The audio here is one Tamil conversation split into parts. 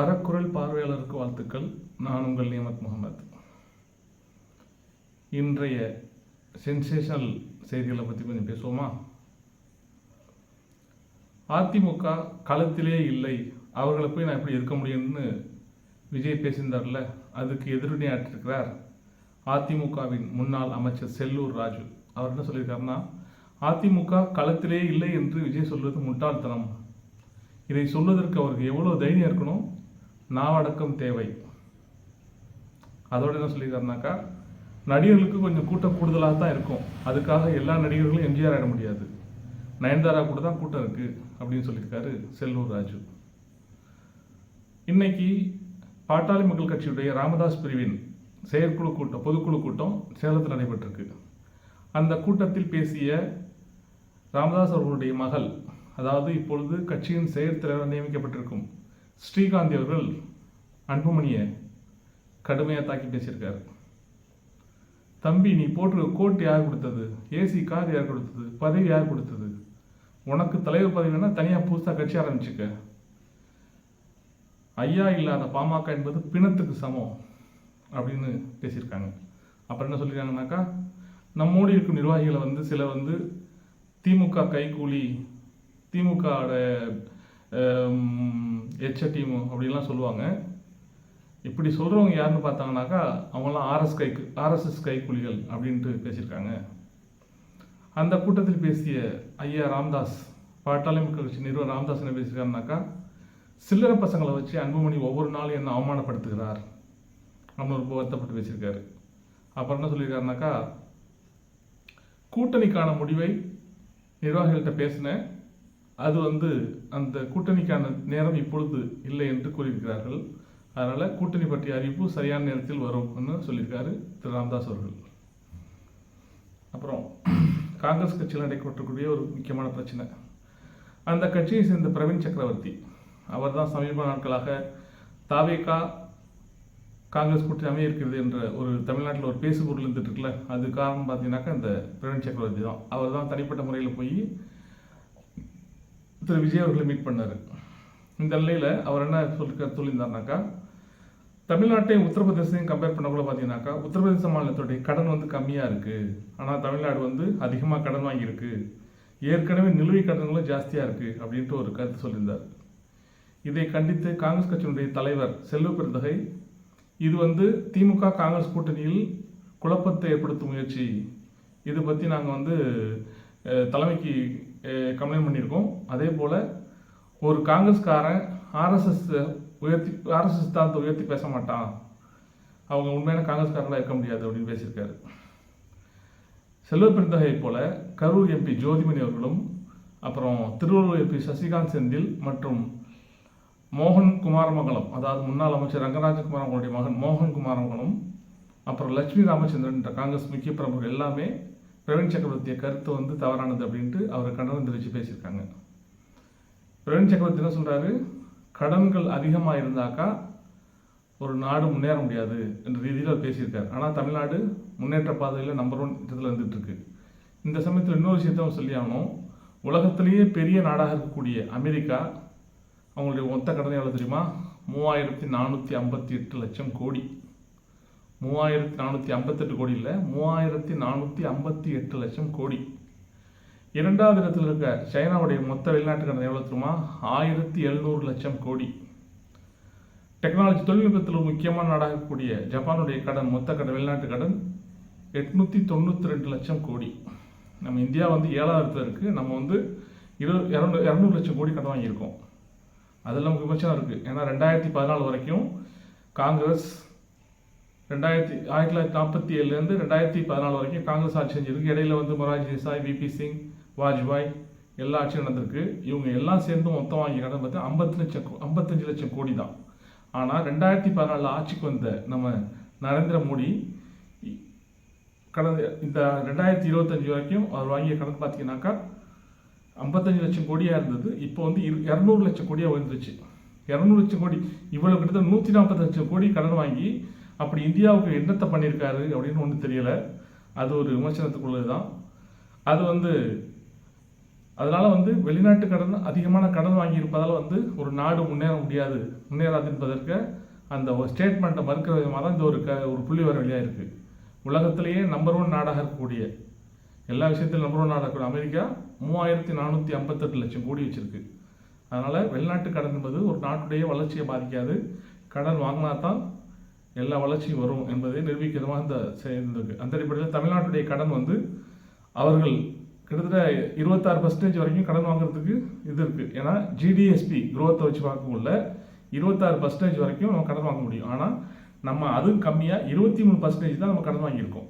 அறக்குரல் பார்வையாளருக்கு வாழ்த்துக்கள். நான் உங்கள் நியமத் முகமது. இன்றைய சென்சேஷனல் செய்திகளை பற்றி கொஞ்சம் பேசுவோமா? அதிமுக களத்திலே இல்லை. அவர்களை போய் நான் எப்படி இருக்க முடியும்னு விஜய் பேசியிருந்தார்ல அதுக்கு எதிரொலியாற்றிருக்கிறார் அதிமுகவின் முன்னாள் அமைச்சர் செல்லூர் ராஜு. அவர் என்ன சொல்லியிருக்காருன்னா அதிமுக களத்திலே இல்லை என்று விஜய் சொல்வது முட்டாள்தனம். இதை சொல்வதற்கு அவருக்கு எவ்வளோ தைரியம் இருக்கணும்? நாவடக்கம் தேவை. அதோட என்ன சொல்லியிருக்காருனாக்கா நடிகர்களுக்கு கொஞ்சம் கூட்டம் கூடுதலாக தான் இருக்கும். அதுக்காக எல்லா நடிகர்களும் எம்ஜிஆர் ஆட முடியாது. நயன்தாரா கூட தான் கூட்டம் இருக்குது அப்படின்னு சொல்லியிருக்காரு செல்லூர் ராஜு. இன்னைக்கு பாட்டாளி மக்கள் கட்சியுடைய ராமதாஸ் பிரிவின் செயற்குழு கூட்டம் பொதுக்குழு கூட்டம் சேலத்தில் நடைபெற்றிருக்கு. அந்த கூட்டத்தில் பேசிய ராமதாஸ் அவர்களுடைய மகள் அதாவது இப்பொழுது கட்சியின் செயற்தலைவர் நியமிக்கப்பட்டிருக்கும் ஸ்ரீகாந்தி அவர்கள் அன்புமணியை கடுமையாக தாக்கி பேசியிருக்காரு தம்பி நீ போட்டு கோட் யார் கொடுத்தது? ஏசி கார் யார் கொடுத்தது? பதவி யார் கொடுத்தது? உனக்கு தலைவர் பதவி வேணா தனியாக புதுசாக கட்சி ஆரம்பிச்சுக்க. ஐயா இல்லாத பாமக என்பது பிணத்துக்கு சமம் அப்படின்னு பேசியிருக்காங்க. அப்புறம் என்ன சொல்லியிருக்காங்கனாக்கா நம்மோடு இருக்கும் நிர்வாகிகளை வந்து சிலர் வந்து திமுக கைக்கூலி திமுகவோட எச்ச டீமு அப்படின்லாம் சொல்லுவாங்க. இப்படி சொல்கிறவங்க யாருன்னு பார்த்தாங்கனாக்கா அவங்களாம் ஆர்எஸ் கை ஆர்எஸ்எஸ் கைக்கூலிகள் அப்படின்ட்டு பேசியிருக்காங்க. அந்த கூட்டத்தில் பேசிய ஐயா ராம்தாஸ் பாட்டாளி மக்கள் கட்சி நிறுவனர் ராம்தாஸ் என்ன பேசியிருக்காருனாக்கா சில்லறை பசங்களை வச்சு அன்புமணி ஒவ்வொரு நாளும் என்ன அவமானப்படுத்துகிறார் அப்படின்னு ரொம்ப வருத்தப்பட்டு பேசியிருக்காரு. அப்புறம் என்ன சொல்லியிருக்காருனாக்கா கூட்டணிக்கான முடிவை நிர்வாகிகள்கிட்ட பேசினேன். அது வந்து அந்த கூட்டணிக்கான நேரம் இப்பொழுது இல்லை என்று கூறியிருக்கிறார்கள். அதனால் கூட்டணி பற்றிய அறிவிப்பு சரியான நேரத்தில் வரும்னு சொல்லியிருக்காரு திரு ராம்தாஸ் அவர்கள். அப்புறம் காங்கிரஸ் கட்சியில் நடைபெற்றக்கூடிய ஒரு முக்கியமான பிரச்சனை. அந்த கட்சியை சேர்ந்த பிரவீன் சக்கரவர்த்தி அவர் தான் சமீப நாட்களாக தாவேகா காங்கிரஸ் கூட்டணி அமைய இருக்கிறது என்ற ஒரு தமிழ்நாட்டில் ஒரு பேசுபொருள் இருந்துட்டு இருக்குல்ல அது காரணம் பார்த்தீங்கன்னாக்கா இந்த பிரவீன் சக்கரவர்த்தி தான். அவர் தான் தனிப்பட்ட முறையில் போய் திரு விஜய் அவர்களை மீட் பண்ணார். இந்த நிலையில் அவர் என்ன சொல்லி சொல்லியிருந்தாருனாக்கா தமிழ்நாட்டையும் உத்தரப்பிரதேசத்தையும் கம்பேர் பண்ணக்குள்ள பார்த்தீங்கன்னாக்கா உத்தரப்பிரதேச மாநிலத்துடைய கடன் வந்து கம்மியாக இருக்குது ஆனால் தமிழ்நாடு வந்து அதிகமாக கடன் வாங்கியிருக்கு. ஏற்கனவே நிலுவை கடன்களும் ஜாஸ்தியாக இருக்குது அப்படின்ட்டு ஒரு கருத்து சொல்லியிருந்தார். இதை கண்டித்து காங்கிரஸ் கட்சியினுடைய தலைவர் செல்வ பெருந்தகை இது வந்து திமுக காங்கிரஸ் கூட்டணியில் குழப்பத்தை ஏற்படுத்தும் முயற்சி. இது பற்றி நாங்கள் வந்து தலைமைக்கு கம்ப்ளைண்ட் பண்ணியிருக்கோம். அதே போல் ஒரு காங்கிரஸ்காரன் ஆர்எஸ்எஸ் உயர்த்தி ஆர்எஸ்எஸ் தான் உயர்த்தி பேச மாட்டான். அவங்க உண்மையான காங்கிரஸ்காரங்களாக இருக்க முடியாது அப்படின்னு பேசியிருக்காரு. செல்வ பெருந்தகை போல கரூர் எம்பி ஜோதிமணி அவர்களும் அப்புறம் திருவள்ளூர் எம்பி சசிகாந்த் செந்தில் மற்றும் மோகன் குமாரமங்கலம் அதாவது முன்னாள் அமைச்சர் ரங்கராஜகுமார் அவங்களுடைய மகன் மோகன் குமாரமங்கலம் அப்புறம் லட்சுமி ராமச்சந்திரன் என்ற காங்கிரஸ் முக்கிய பிரமுகர்கள் எல்லாமே பிரவீன் சக்கரவர்த்திய கருத்து வந்து தவறானது அப்படின்ட்டு அவர் கண்டனம் தெரிவித்து பேசியிருக்காங்க. பிரவீன் சக்கரவர்த்தி என்ன சொல்கிறாரு கடன்கள் அதிகமாக இருந்தாக்கா ஒரு நாடு முன்னேற முடியாது என்ற ரீதியில் அவர் பேசியிருக்காரு. ஆனால் தமிழ்நாடு முன்னேற்ற பாதையில் நம்பர் ஒன் இடத்துல இருந்துகிட்ருக்கு இந்த சமயத்தில் இன்னொரு விஷயத்தை அவன் சொல்லி ஆகணும். உலகத்திலேயே பெரிய நாடாக இருக்கக்கூடிய அமெரிக்கா அவங்களுடைய மொத்த கடன் எவ்வளோ தெரியுமா? மூவாயிரத்தி நானூற்றி ஐம்பத்தி எட்டு லட்சம் கோடி. மூவாயிரத்தி நானூற்றி ஐம்பத்தெட்டு கோடி இல்லை மூவாயிரத்தி நானூற்றி ஐம்பத்தி எட்டு லட்சம் கோடி. இரண்டாவது இடத்தில் இருக்க சைனாவுடைய மொத்த வெளிநாட்டு கடன் எவ்வளோ தெரியுமா? ஆயிரத்தி எழுநூறு லட்சம் கோடி. டெக்னாலஜி தொழில்நுட்பத்தில் முக்கியமான நாடாக இருக்கக்கூடிய ஜப்பானுடைய கடன் மொத்த கடன் வெளிநாட்டு கடன் எட்நூற்றி தொண்ணூற்றி ரெண்டு லட்சம் கோடி. நம்ம இந்தியா வந்து ஏழாயிரத்தில் இருக்குது நம்ம வந்து இரு இரநூறு இரநூறு லட்சம் கோடி கடன் வாங்கியிருக்கோம். அதெல்லாம் விமர்சனம் இருக்குது ஏன்னா ரெண்டாயிரத்தி பதினாலு வரைக்கும் காங்கிரஸ் ரெண்டாயிரத்தி ஆயிரத்தி தொள்ளாயிரத்தி நாற்பத்தி ஏழுலேருந்து ரெண்டாயிரத்தி பதினாலு வரைக்கும் காங்கிரஸ் ஆட்சி செஞ்சிருக்கு. இடையில வந்து மொராஜி தேசாய் விபி சிங் வாஜ்பாய் எல்லா ஆட்சியும் நடந்திருக்கு. இவங்க எல்லாம் சேர்ந்து மொத்தம் வாங்கி கடன் பார்த்து ஐம்பத்தி லட்சம் கோ- ஐம்பத்தஞ்சு லட்சம் கோடி தான். ஆனால் ரெண்டாயிரத்தி பதினாலில் ஆட்சிக்கு வந்த நம்ம நரேந்திர மோடி இ- கடந்த இந்த ரெண்டாயிரத்தி இருபத்தஞ்சு வரைக்கும் அவர் வாங்கிய கடன் பார்த்தீங்கன்னாக்கா ஐம்பத்தஞ்சு லட்சம் கோடியாக இருந்தது. இப்போ வந்து இரு இரநூறு லட்சம் கோடியாக உயர்ந்துருச்சு. இரநூறு லட்சம் கோடி இவ்வளோ கிட்டத்தட்ட நூற்றி நாற்பது லட்சம் கோடி கடன் வாங்கி அப்படி இந்தியாவுக்கு என்னத்தை பண்ணியிருக்காரு அப்படின்னு ஒன்றும் தெரியலை. அது ஒரு விமர்சனத்துக்குள்ளது தான் அது வந்து அதனால் வந்து வெளிநாட்டு கடன் அதிகமான கடன் வாங்கியிருப்பதால் வந்து ஒரு நாடு முன்னேற முடியாது. முன்னேறாது என்பதற்கு அந்த ஒரு ஸ்டேட்மெண்ட்டை மறுக்கிற விதமாக தான் இந்த ஒரு க ஒரு புள்ளி வர வழியாக இருக்குது உலகத்திலேயே நம்பர் ஒன் நாடாக இருக்கக்கூடிய எல்லா விஷயத்திலும் நம்பர் ஒன் நாடாக இருக்கக்கூடிய அமெரிக்கா மூவாயிரத்தி நானூற்றி ஐம்பத்தெட்டு லட்சம் கோடி வச்சுருக்கு. அதனால் வெளிநாட்டு கடன் என்பது ஒரு நாட்டுடைய வளர்ச்சியை பாதிக்காது. கடன் வாங்கினா தான் எல்லா வளர்ச்சியும் வரும் என்பதை நிரூபிக்கிறதுமாக இந்த சேர்ந்திருக்கு அந்த அடிப்படையில் தமிழ்நாட்டுடைய கடன் வந்து அவர்கள் கிட்டத்தட்ட இருபத்தாறு பர்சன்டேஜ் வரைக்கும் கடன் வாங்குறதுக்கு இது இருக்குது ஏன்னா ஜிடிஎஸ்பி குரோத்தை வச்சு பார்க்கக்குள்ள இருபத்தாறு பர்சன்டேஜ் வரைக்கும் நம்ம கடன் வாங்க முடியும். ஆனால் நம்ம அதுவும் கம்மியாக இருபத்தி மூணு பர்சன்டேஜ் தான் நம்ம கடன் வாங்கியிருக்கோம்.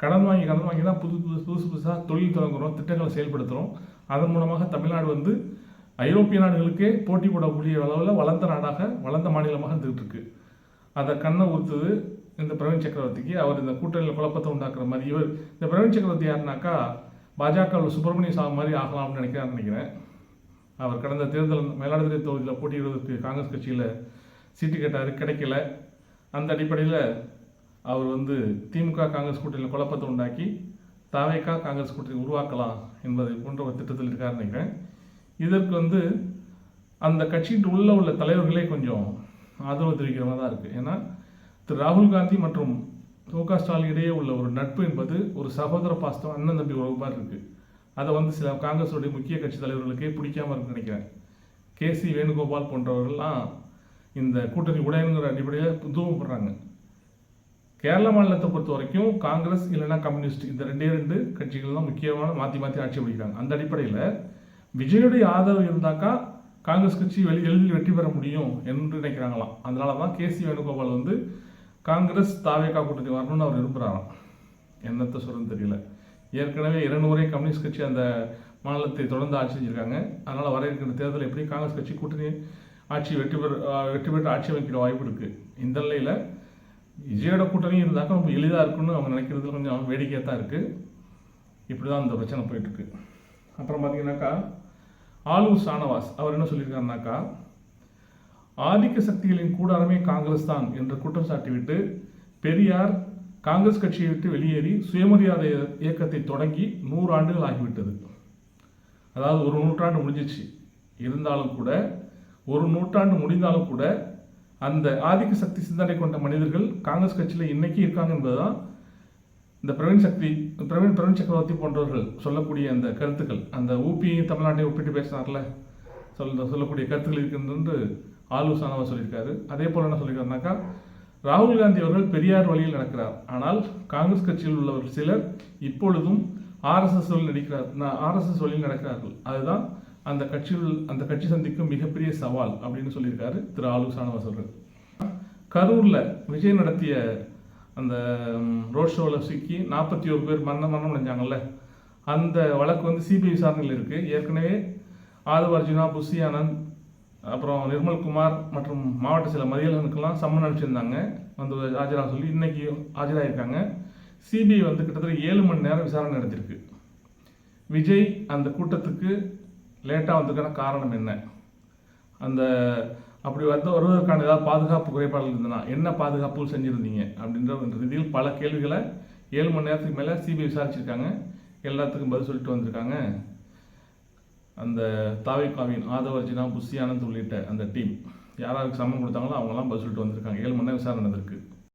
கடன் வாங்கி கடன் வாங்கி தான் புது புது புதுசு புதுசாக தொழில் தொடங்குகிறோம் திட்டங்களை செயல்படுத்துகிறோம் அதன் மூலமாக தமிழ்நாடு வந்து ஐரோப்பிய நாடுகளுக்கே போட்டி போடக்கூடிய அளவில் வளர்ந்த நாடாக வளர்ந்த மாநிலமாக இருந்துகிட்டு இருக்குது அதை கண்ணை உறுத்துது இந்த பிரவீன் சக்கரவர்த்திக்கு. அவர் இந்த கூட்டணியில் குழப்பத்தை உண்டாக்குற மாதிரி. இவர் இந்த பிரவீன் சக்கரவர்த்தி யாருனாக்கா பாஜக சுப்பிரமணிய சாமி மாதிரி ஆகலாம்னு நினைக்கிறான்னு நினைக்கிறேன். அவர் கடந்த தேர்தல் மயிலாடுதுறை தொகுதியில் போட்டியிடுவதற்கு காங்கிரஸ் கட்சியில் சீட்டு கேட்டார் கிடைக்கல. அந்த அடிப்படையில் அவர் வந்து திமுக காங்கிரஸ் கூட்டணியில் குழப்பத்தை உண்டாக்கி தாவேக்கா காங்கிரஸ் கூட்டணி உருவாக்கலாம் என்பதை போன்ற ஒரு திட்டத்தில் இருக்காருன்னு நினைக்கிறேன். இதற்கு வந்து அந்த கட்சியின் உள்ள உள்ள தலைவர்களே கொஞ்சம் ஆதரவு தெரிவிக்கிற மாதிரி தான் இருக்குது ஏன்னா திரு ராகுல் காந்தி மற்றும் மு க ஸ்டாலின் இடையே உள்ள ஒரு நட்பு என்பது ஒரு சகோதர பாஸ்தம் அண்ணன் தம்பி உறவு மாதிரி இருக்குது அதை வந்து சில காங்கிரஸுடைய முக்கிய கட்சி தலைவர்களுக்கே பிடிக்காம இருக்குன்னு நினைக்கிறேன். கே சி வேணுகோபால் போன்றவர்கள்லாம் இந்த கூட்டணி உடையணுங்கிற அடிப்படையில் தூவப்படுறாங்க. கேரள மாநிலத்தை பொறுத்த வரைக்கும் காங்கிரஸ் இல்லைன்னா கம்யூனிஸ்ட் இந்த ரெண்டே ரெண்டு கட்சிகள் தான் முக்கியமான மாற்றி மாற்றி ஆட்சி பிடிக்கிறாங்க அந்த அடிப்படையில் விஜயுடைய ஆதரவு இருந்தாக்கா காங்கிரஸ் கட்சி வெளி எளிதில் வெற்றி பெற முடியும் என்று நினைக்கிறாங்களாம். அதனால தான் கே சி வேணுகோபால் வந்து காங்கிரஸ் தாவேக்கா கூட்டணி வரணும்னு அவர் விரும்புகிறாராம் என்னத்தை சொல்லுன்னு தெரியல. ஏற்கனவே இரநூறே கம்யூனிஸ்ட் கட்சி அந்த மாநிலத்தை தொடர்ந்து ஆட்சி செஞ்சிருக்காங்க. அதனால் வர இருக்கிற தேர்தல் எப்படி காங்கிரஸ் கட்சி கூட்டணி ஆட்சி வெற்றி பெற வெற்றி பெற்று ஆட்சி அமைக்கிற வாய்ப்பு இருக்குது இந்த நிலையில் விஜயோட கூட்டணி இருந்தாக்கா ரொம்ப எளிதாக இருக்குன்னு அவங்க நினைக்கிறது கொஞ்சம் வேடிக்கையாக தான் இருக்குது இப்படி தான் இந்த பிரச்சனை போயிட்டுருக்கு அப்புறம் பார்த்தீங்கன்னாக்கா ஆலூர் சானவாஸ் அவர் என்ன சொல்லியிருக்காருனாக்கா ஆதிக்க சக்திகளின் கூடாரமே காங்கிரஸ் தான் என்று குற்றம் சாட்டிவிட்டு பெரியார் காங்கிரஸ் கட்சியை விட்டு வெளியேறி சுயமரியாதை இயக்கத்தை தொடங்கி நூறு ஆண்டுகள் ஆகிவிட்டது. அதாவது ஒரு நூற்றாண்டு முடிஞ்சிச்சு. இருந்தாலும் கூட ஒரு நூற்றாண்டு முடிந்தாலும் கூட அந்த ஆதிக்க சக்தி சிந்தனை கொண்ட மனிதர்கள் காங்கிரஸ் கட்சியில் இன்னைக்கு இருக்காங்க என்பதுதான் இந்த பிரவீன் சக்தி பிரவீன் பிரவீன் சக்கரவர்த்தி போன்றவர்கள் சொல்லக்கூடிய அந்த கருத்துக்கள் அந்த ஊபி தமிழ்நாட்டை ஒப்பிட்டு பேசினார்ல சொல்ல சொல்லக்கூடிய கருத்துக்கள் இருக்கின்றது ஆலோசனாவை சொல்லியிருக்காரு. அதே போல் என்ன சொல்லியிருக்காருனாக்கா ராகுல் காந்தி அவர்கள் பெரியார் வழியில் நடக்கிறார். ஆனால் காங்கிரஸ் கட்சியில் உள்ளவர்கள் சிலர் இப்பொழுதும் ஆர்எஸ்எஸ் வழியில் நடிக்கிறார் ஆர்எஸ்எஸ் வழியில் நடக்கிறார்கள். அதுதான் அந்த கட்சியில் அந்த கட்சி சந்திக்கும் மிகப்பெரிய சவால் அப்படின்னு சொல்லியிருக்காரு திரு ஆலு சானவாஸ் கரூரில் விஜய் நடத்திய அந்த ரோட் ஷோவில் சிக்கி நாற்பத்தி ஒரு பேர் மரணம் மரணம் அடைஞ்சாங்கல்ல? அந்த வழக்கு வந்து சிபிஐ விசாரணையில் இருக்குது ஏற்கனவே ஆதவ அர்ஜுனா புஷி ஆனந்த் அப்புறம் நிர்மல்குமார் மற்றும் மாவட்ட சில மதியர்களுக்கெல்லாம் சம்மன் அனுப்பிச்சிருந்தாங்க. வந்து ஆஜராக சொல்லி இன்றைக்கி ஆஜராகிருக்காங்க சிபிஐ வந்து கிட்டத்தட்ட ஏழு மணி நேரம் விசாரணை நடத்திருக்கு. விஜய் அந்த கூட்டத்துக்கு லேட்டாக வந்ததுக்கான காரணம் என்ன? அந்த அப்படி வந்து வருவதற்கான ஏதாவது பாதுகாப்பு குறைபாடுகள் இருந்ததுன்னா என்ன பாதுகாப்பு செஞ்சுருந்தீங்க? அப்படின்ற ரீதியில் பல கேள்விகளை ஏழு மணி நேரத்துக்கு மேலே சிபிஐ விசாரிச்சிருக்காங்க. எல்லாத்துக்கும் பதில் சொல்லிட்டு வந்திருக்காங்க. அந்த தாவிகாவின் ஆதவர்ஜினா புஷி ஆனந்த் உள்ளிட்ட அந்த டீம் யாராருக்கு சம்மன் கொடுத்தாங்களோ அவங்களாம் பதில் சொல்லிட்டு வந்திருக்காங்க. ஏழு மணி நேரம் விசாரணை நடந்திருக்கு.